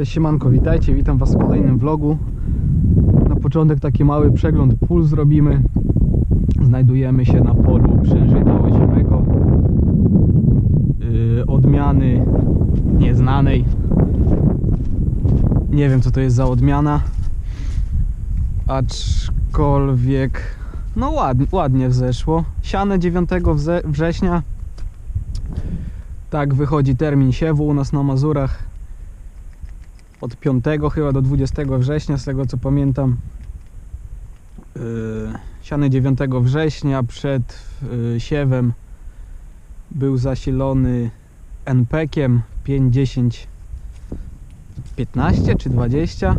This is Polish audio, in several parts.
Cześć siemanko, witajcie, witam was w kolejnym vlogu. Na początek taki mały przegląd pól zrobimy. Znajdujemy się na polu przężyta ozimego. Yy, Odmiany nieznanej. Nie wiem co to jest za odmiana. Aczkolwiek no ładnie, ładnie wzeszło. Siane 9 wze- września. Tak wychodzi termin siewu u nas na Mazurach od 5 chyba do 20 września, z tego co pamiętam. Yy, siany 9 września przed yy, siewem był zasilony NPK-iem 5, 10, 15 czy 20.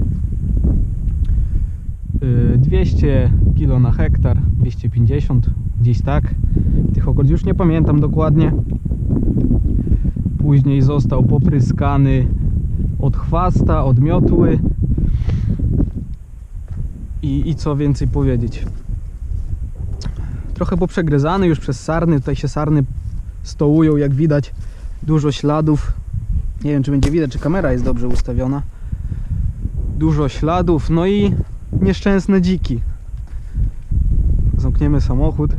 Yy, 200 kg na hektar, 250 gdzieś tak. Tych okolic już nie pamiętam dokładnie. Później został popryskany od chwasta, od miotły i, i co więcej powiedzieć. Trochę poprzegryzany już przez sarny, tutaj się sarny stołują jak widać, dużo śladów. Nie wiem czy będzie widać, czy kamera jest dobrze ustawiona. Dużo śladów, no i nieszczęsne dziki. Zamkniemy samochód.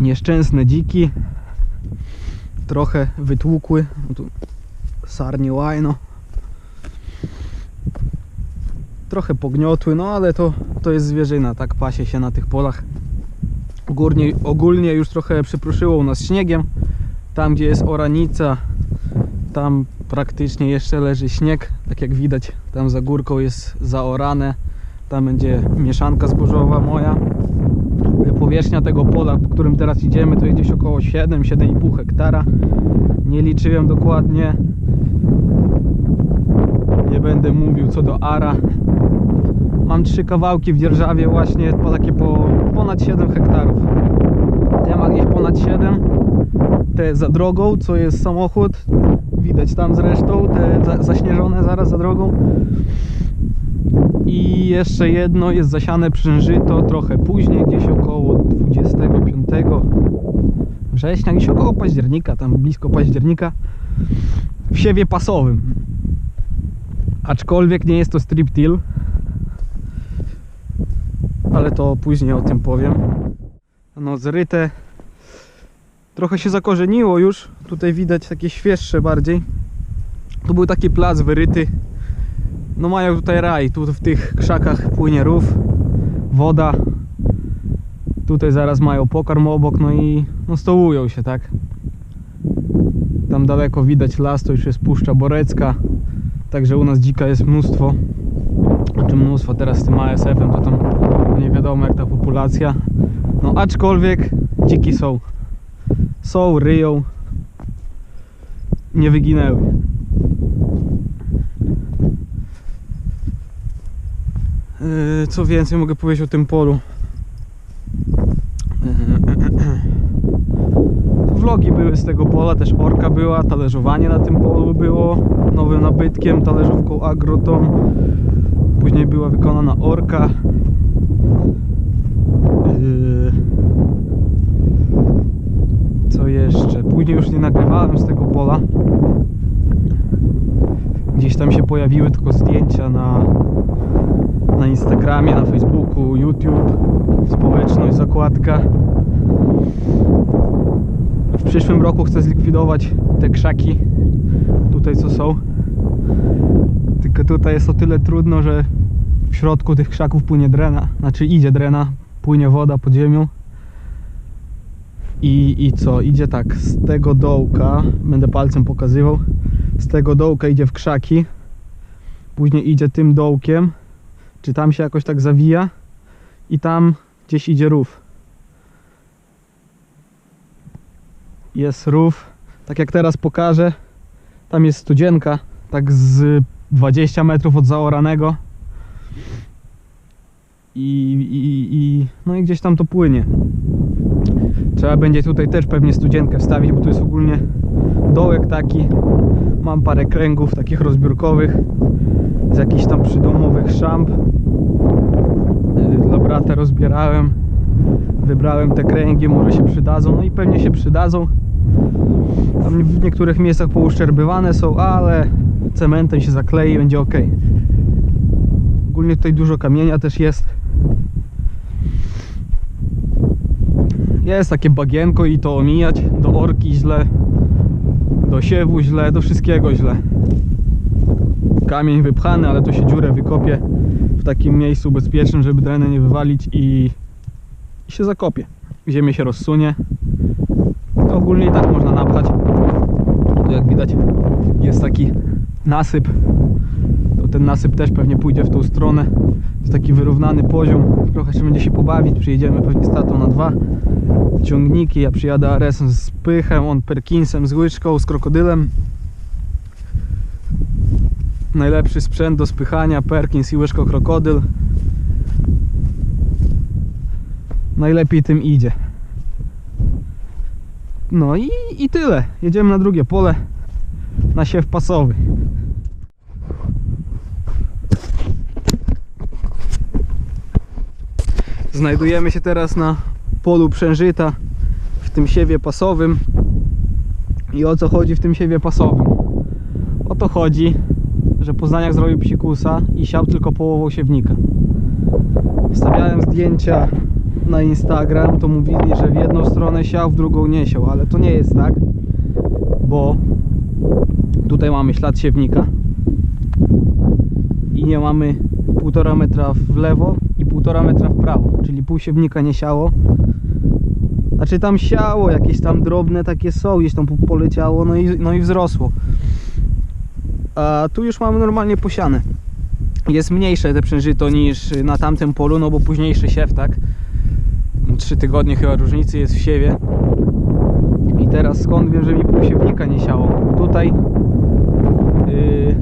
Nieszczęsne dziki trochę wytłukły. Tu sarnie łajno. Trochę pogniotły, no ale to, to jest zwierzyna, tak pasie się na tych polach. Ogólnie, ogólnie już trochę przypruszyło u nas śniegiem. Tam gdzie jest oranica, tam praktycznie jeszcze leży śnieg. Tak jak widać, tam za górką jest zaorane. Tam będzie mieszanka zbożowa moja powierzchnia tego pola, po którym teraz idziemy, to jest gdzieś około 7-7,5 hektara. Nie liczyłem dokładnie. Nie będę mówił co do ara. Mam trzy kawałki w dzierżawie właśnie, po takie po ponad 7 hektarów. Te ma gdzieś ponad 7. Te za drogą, co jest samochód. Widać tam zresztą, te za, zaśnieżone zaraz za drogą. I jeszcze jedno jest zasiane przężyto trochę później, gdzieś około 25 września, gdzieś około października, tam blisko października w siewie pasowym. Aczkolwiek nie jest to strip till, ale to później o tym powiem. No zryte trochę się zakorzeniło już, tutaj widać takie świeższe bardziej. Tu był taki plac wyryty no mają tutaj raj, tu w tych krzakach płynie rów, woda. Tutaj zaraz mają pokarm obok, no i no stołują się, tak? Tam daleko widać las, to już jest Puszcza Borecka. Także u nas dzika jest mnóstwo. Znaczy mnóstwo, teraz z tym ASF-em to tam no nie wiadomo jak ta populacja. No aczkolwiek dziki są. Są, ryją. Nie wyginęły. Yy, Co więcej mogę powiedzieć o tym polu? Yy, Vlogi były z tego pola, też orka była, talerzowanie na tym polu było nowym nabytkiem, talerzówką Agrotom. Później była wykonana orka. Yy, Co jeszcze? Później już nie nagrywałem z tego pola. Gdzieś tam się pojawiły tylko zdjęcia na na Instagramie, na Facebooku, YouTube, społeczność, zakładka. W przyszłym roku chcę zlikwidować te krzaki tutaj co są. Tylko tutaj jest o tyle trudno, że w środku tych krzaków płynie drena, znaczy idzie drena, płynie woda pod ziemią. I, I co? Idzie tak, z tego dołka, będę palcem pokazywał, z tego dołka idzie w krzaki, później idzie tym dołkiem, czy tam się jakoś tak zawija i tam gdzieś idzie rów. Jest rów, tak jak teraz pokażę, tam jest studzienka, tak z 20 metrów od zaoranego. I, i, i no i gdzieś tam to płynie. Trzeba będzie tutaj też pewnie studzienkę wstawić, bo to jest ogólnie dołek taki. Mam parę kręgów takich rozbiórkowych z jakichś tam przydomowych szamp. Dla brata rozbierałem. Wybrałem te kręgi, może się przydadzą. No i pewnie się przydadzą. Tam w niektórych miejscach pouszczerbywane są, ale cementem się zaklei będzie ok. Ogólnie tutaj dużo kamienia też jest. Jest takie bagienko i to omijać. Do orki źle, do siewu źle, do wszystkiego źle. Kamień wypchany, ale to się dziurę wykopie w takim miejscu bezpiecznym, żeby drenę nie wywalić i, i się zakopie. Ziemię się rozsunie. To ogólnie i tak można napchać. Tu jak widać jest taki nasyp. To ten nasyp też pewnie pójdzie w tą stronę. Jest taki wyrównany poziom. Trochę jeszcze będzie się pobawić. Przyjedziemy pewnie z tatą na dwa ciągniki. Ja przyjadę Aresem z Pychem, on Perkinsem z łyczką, z krokodylem. Najlepszy sprzęt do spychania Perkins i łyżko krokodyl. Najlepiej tym idzie. No i, i tyle. Jedziemy na drugie pole na siew pasowy. Znajdujemy się teraz na polu przężyta w tym siewie pasowym. I o co chodzi w tym siewie pasowym? O to chodzi, że Poznaniak zrobił psikusa i siał tylko połową siewnika. Wstawiałem zdjęcia na Instagram, to mówili, że w jedną stronę siał, w drugą nie siał, ale to nie jest tak, bo tutaj mamy ślad siewnika i nie mamy półtora metra w lewo i półtora metra w prawo, czyli pół siewnika nie siało. Znaczy tam siało, jakieś tam drobne takie są, gdzieś tam po- poleciało, no i, no i wzrosło. A tu już mamy normalnie posiane. Jest mniejsze te przężyto niż na tamtym polu, no bo późniejszy siew, tak? Trzy tygodnie chyba różnicy jest w siewie. I teraz skąd wiem, że mi pół siewnika nie siało? Tutaj yy,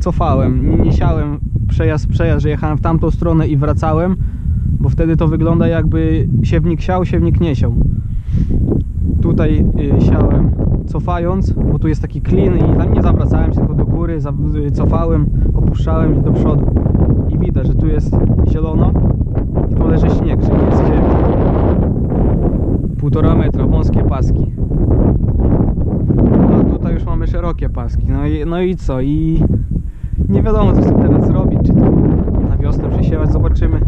cofałem, nie, nie siałem przejazd, przejazd, że jechałem w tamtą stronę i wracałem, bo wtedy to wygląda jakby siewnik siał, siewnik nie siał. Tutaj yy, siałem cofając, bo tu jest taki klin i tam nie zawracałem się tylko do góry, cofałem, opuszczałem i do przodu. I widać, że tu jest zielono i tu leży śnieg, czyli jest. Półtora metra, wąskie paski. A tutaj już mamy szerokie paski. No i, no i co? I nie wiadomo co z tym teraz zrobić, czy na wiosnę przesiewać, zobaczymy.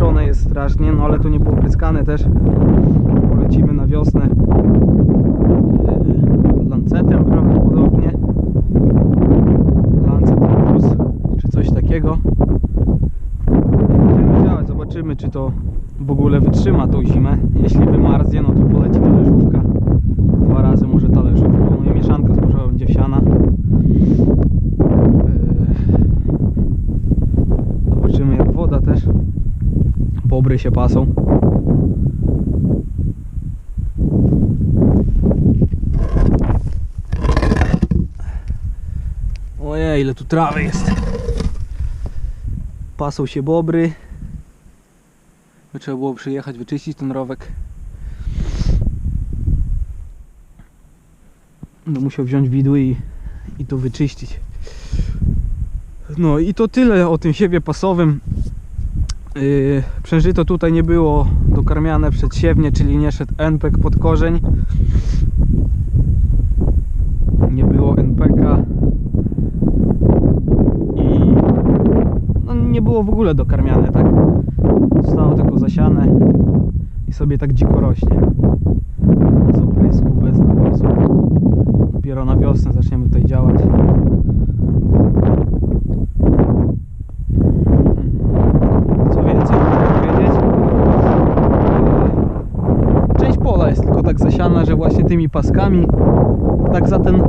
Tu zachwaszczone jest strasznie, no ale tu nie było pryskane też. Polecimy na wiosnę e, lancetem prawdopodobnie. Lancet plus, czy coś takiego. I Będziemy działać, zobaczymy czy to w ogóle wytrzyma tą zimę. Jeśli wymarznie, no to poleci talerzówka. Dwa razy może talerzówką, no i mieszanka zbożowa będzie wsiana. Eee, Zobaczymy jak woda też. Bobry się pasą. Ojej, ile tu trawy jest. Pasą się bobry. By trzeba było przyjechać, wyczyścić ten rowek. No musiał wziąć widły i, i to wyczyścić. No i to tyle o tym siewie pasowym. Yy, przężyto tutaj nie było dokarmiane przedsiewnie, czyli nie szedł NPK pod korzeń. Nie było NPK. I no, nie było w ogóle dokarmiane, tak? Zostało tylko zasiane i sobie tak dziko rośnie. Bez oprysku, bez nawozu. Dopiero na wiosnę zaczniemy tutaj działać. Co więcej mogę powiedzieć? Yy, Część pola jest tylko że właśnie tymi paskami tak za ten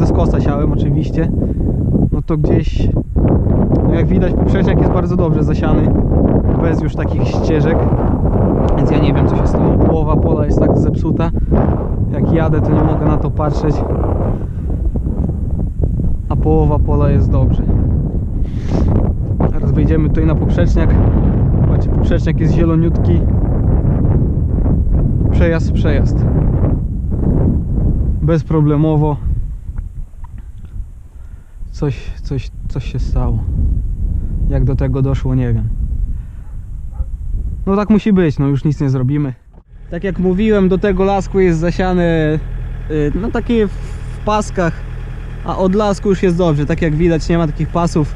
ze skosa siałem oczywiście. No to gdzieś no jak widać poprzeczniak jest bardzo dobrze zasiany bez już takich ścieżek. Więc ja nie wiem co się stało połowa pola jest tak zepsuta. Jak jadę to nie mogę na to patrzeć. A połowa pola jest dobrze. Teraz wyjdziemy tutaj na poprzeczniak. Zobaczcie poprzeczniak jest zieloniutki przejazd przejazd bezproblemowo coś, coś, coś się stało. Jak do tego doszło, nie wiem. No tak musi być, no już nic nie zrobimy. Tak jak mówiłem, do tego lasku jest zasiane y, no takie w paskach, a od lasku już jest dobrze. Tak jak widać, nie ma takich pasów.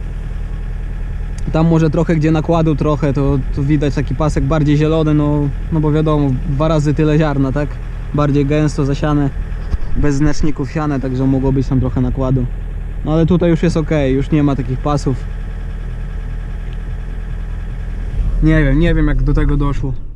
Tam może trochę gdzie nakładu trochę, to, to widać taki pasek bardziej zielony, no, no bo wiadomo, dwa razy tyle ziarna, tak? Bardziej gęsto zasiane, bez znaczników siane, także mogło być tam trochę nakładu. No ale tutaj już jest ok, już nie ma takich pasów. Nie wiem, nie wiem jak do tego doszło.